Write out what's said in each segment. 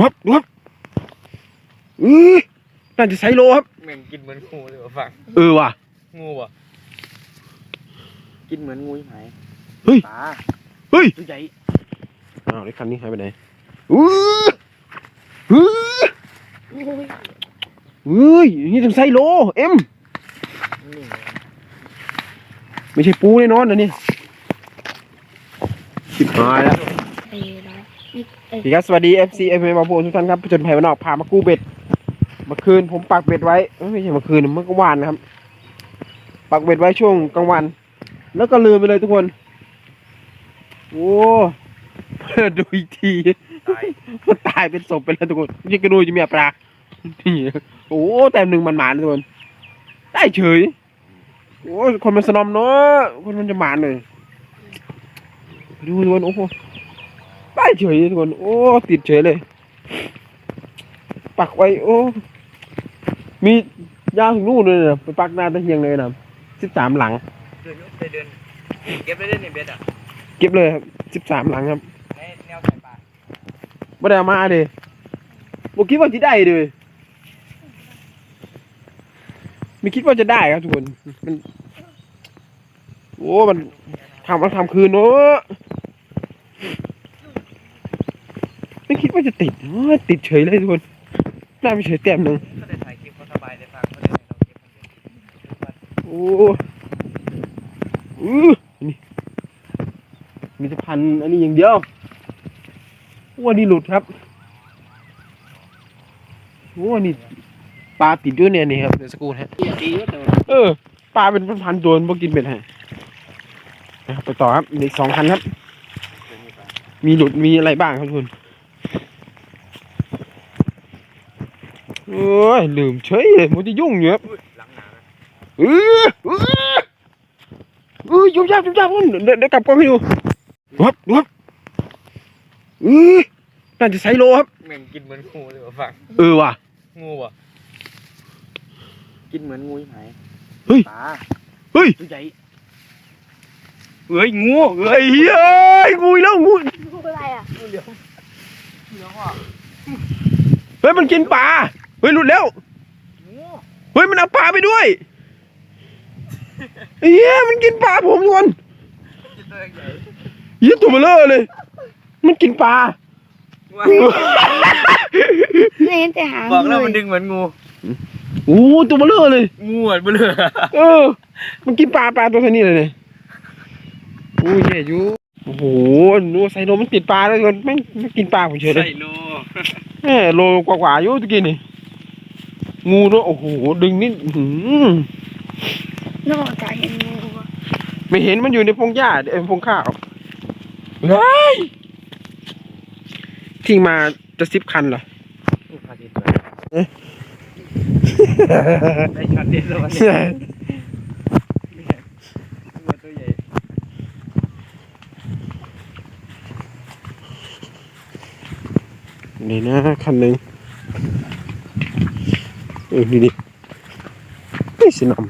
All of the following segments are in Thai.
วับวับอือน่าจะไซโลครับแม่งกินเหมือนงูเลยว่ะฟังเออว่ะ งูว่ะกินเหมือนงูใช่ไหมเฮ้ย ปลาเฮ้ย ตัวใหญ่อ้าวไอ้คันนี้หายไปไหนอื้ออื้อเฮ้ยนี่ต้องไซโล เอ็ม นี่ไม่ใช่ปูแน่นอนนะนี่ชิบหายแล้วเอ้ยเนาะนี่เอ้ย สวัสดีครับสวัสดี FC f m มาโพทุกท่านครับผจญภัยวันอกพามากู้เบ็ดเมื่อคืนผมปักเบ็ดไว้ไม่ใช่เมื่อคืนเมื่อกลางวันนะครับ ปักเบ็ดไว้ช่วงกลางวัน แล้วก็ลืมไปเลยทุกคน โอ้ดูอีกทีตายมันตายเป็นศพไปแล้วทุกคนยังกระดูจะมีปลานี่โอ้แต้มหนึ่งมันหมานทุกคน ได้เฉยโอ้คนมันสนอมเนาะคนมันจะหมานเลยดูทุกคนโอ้โห ได้เฉยทุกคน โอ้ ติดเฉยเลย ปักไว้ โอ้ มียาวถึงนู่นเลยนะไปปักหน้าตะเฮียงเลยนะสิบสามหลัง เดินไปเดิน เก็บได้เล่นในเบ็ดอะ เก็บเลยครับสิบสามหลังครับในแนวสายปลาไม่ได้เอามาเลยบอกคิดว่าจะได้เลยไม่คิดว่าจะได้ครับทุกคน มัน โอ้ มันทำแล้วทำคืนเนอะ ไม่คิดว่าจะติดโอ้ยติดเฉยเลยทุกคนน่าไปเฉยแต้มหนึ่งก็ได้ถ่ายคลิปเขาสบายได้ฟังเขาราเก็เดียโอ้อือนี่มีแต่พันอันนี้อย่างเดียวโอ้อันนี้หลุดครับโอ้อันนี้ปลาติดด้วยเนี่ยนี่ครับเดี๋ยวสกครูฮะเออปลาเป็นพันตัวพวกกินเป็นฮะไปต่อครับอีกสองพันครับ มีหลุดมีอะไรบ้างครับทุกคน เอ้ยลืมเฉยเลยมันจะยุ่งอยู่ครับหลังหนาเออเออเออยุ่งยากยุ่งยากเดี๋ยวเดี๋ยวกลับกล้องให้ดูวับวับเออน่าจะไซโลครับแม่งกินเหมือนงูเลยว่ะฟังเออว่ะงูว่ะกินเหมือนงูใช่ไหมเฮ้ยปลาเฮ้ยตัวใหญ่เอ้ยงูเฮ้ยเฮ้ยงูอีกแล้วงูพูดอะไรอะงูเหลือมเหลือมอะเฮ้ยมันกินปลา เฮ้ยหลุดแล้วงูเฮ้ยมันเอาปลาไปด้วยเฮ้ยมันกินปลาผมทุกคนกินตัวใหญ่เฮ้ยตัวเบลอเลย มันกินปลาว่าไม่เห็นแต่หางบอกแล้วมันเลยดึงเหมือนงูโอ้ตัวเบลอเลยงูอะเบลอเออ มันกินปลาปลาตัวเท่านี้เลยเนี่ยโอ้ยแย่อยู่โอ้โหนูไซโนมันติดปลาแล้วมันไม่ไม่กินปลาผมเฉยเลยใส่โลแหมโลกว่าๆอยู่ตะกี้นี่ งูด้วยโอ้โหดึงนี่อื้อหือนอกจากเห็นงูอะไม่เห็นมันอยู่ในพงหญ้าเอ้ยพงข้าวเฮ้ยทิ้งมาจะสิบคันเหรอพาดินด้วยได้ช็อตเด็ดแล้ววันนี้งูตัวใหญ่นี่นะคันหนึ่ง เออนี่ดิไม่สนำ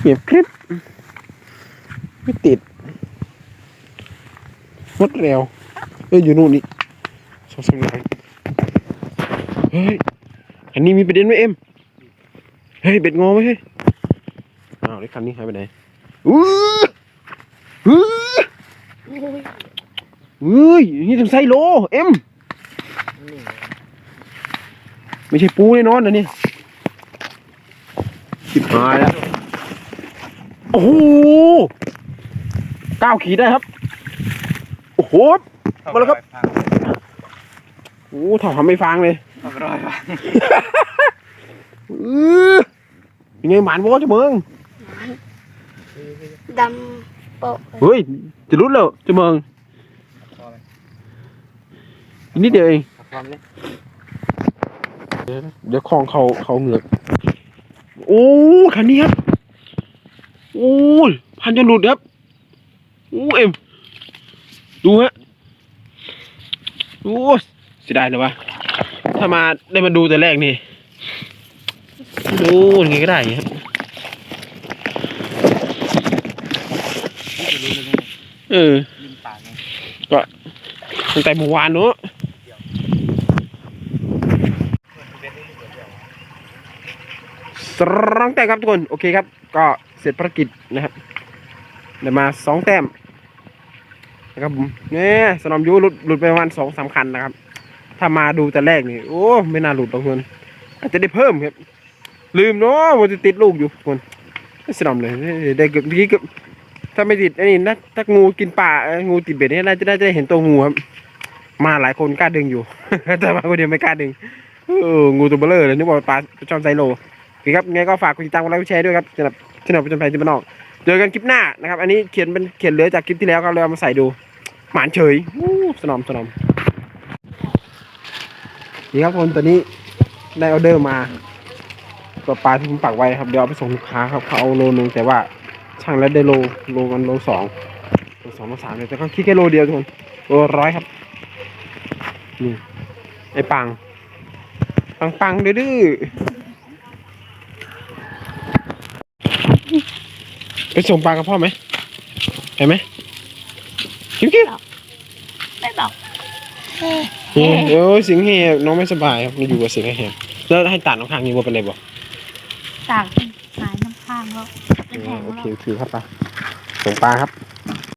เงียบคลิปไม่ติดหมดแล้วเอออยู่นู่นนี่สองสามหลังเฮ้ย อันนี้มีประเด็นไหมเอ็ม เฮ้ย เบ็ดงอไหมเฮ้ย อ้าวไอ้คันนี้หายไปไหนอู้อู้อ้ยเฮ้ย นี่ต้องไซโล เอ็ม ไม่ใช่ปูแน่นอนนะนี่สิบหายแล้ว โอ้โหเก้าขีดได้ครับ โอ้โห มาแล้วครับ โอ้โหถอดทำไม่ฟังเลยทำร้อยฟังเออยังไงหมานวะจะเมืองดำโปะเฮ้ย จะรุดแล้วจะเมืองอีกนิดเดียวเองความ เดี๋ยวคลองเขาเขาเหงือกโอ้คันนี้ครับโอ้ยพันจนหลุดครับโอ้เอ็มดูฮะโอ้เสียดายเลยวะถ้ามาได้มาดูแต่แรกนี่ดูยังไงก็ได้ครับเลยไงเออลิมปากไงตั้งแต่เมื่อวานเนอะ เดี๋ยว สรองแต้มครับทุกคนโอเคครับ ก็เสร็จภารกิจนะครับได้มาสองแต้มนะครับผมเนี่ยสนามยูหลุดหลุดไปประมาณสองสามคันนะครับ ถ้ามาดูแต่แรกนี่โอ้ไม่น่าหลุดหรอกทุกคนอาจจะได้เพิ่มครับ ลืมเนาะว่าจะติดลูกอยู่ทุกคนสนามเลยได้เกือบเมื่อกี้เกือบถ้าไม่ติดอันนี้นะถ้างูกินป่างูติดเบ็ดนี่น่าจะน่าจะได้เห็นตัวงูครับ มาหลายคนกล้าดึงอยู่ แต่มาคนเดียวไม่กล้าดึงเอองูตัวเบลเลอร์เลยนึกว่าปลาจอมไซโล อคครับไงก็ฝากกดติดตามกดไลค์กดแชร์ด้วยครับสำหรับสำหรับประจำภัยที่บ้านนอกเจอกันคลิปหน้านะครับ อันนี้เขียนเป็นเขียนเหลือจากคลิปที่แล้วก็เลยเอามาใส่ดูหมานเฉยอู้สนอมสนอมนี่ครับคนตอนนี้ได้ออเดอร์มาตัวปลาที่ผมปักไว้ครับเดี๋ยวเอาไปส่งลูกค้าครับเขาเอาโลนึงแต่ว่าช่างแล้วได้โลโลกันโลสองโลสองโลสามเลยแต่เขาคิดแค่โลเดียวทุกคนโลร้อยครับนี่ไอ้ปังปังปังดื้อ ไปส่งปลากับพ่อไหมเห็นไหมกิ๊บกิ๊บไม่บอกเดี๋ยวสิงห์เฮน้องไม่สบายครับมาอยู่กับสิงห์เฮแล้วให้ตัดน้องข้างนี้ว่าเป็นไรบ่จากหายน้ำข้างแล้วเป็นแผงโอแล้วเคโอเคครับปลาส่งปลาครับเ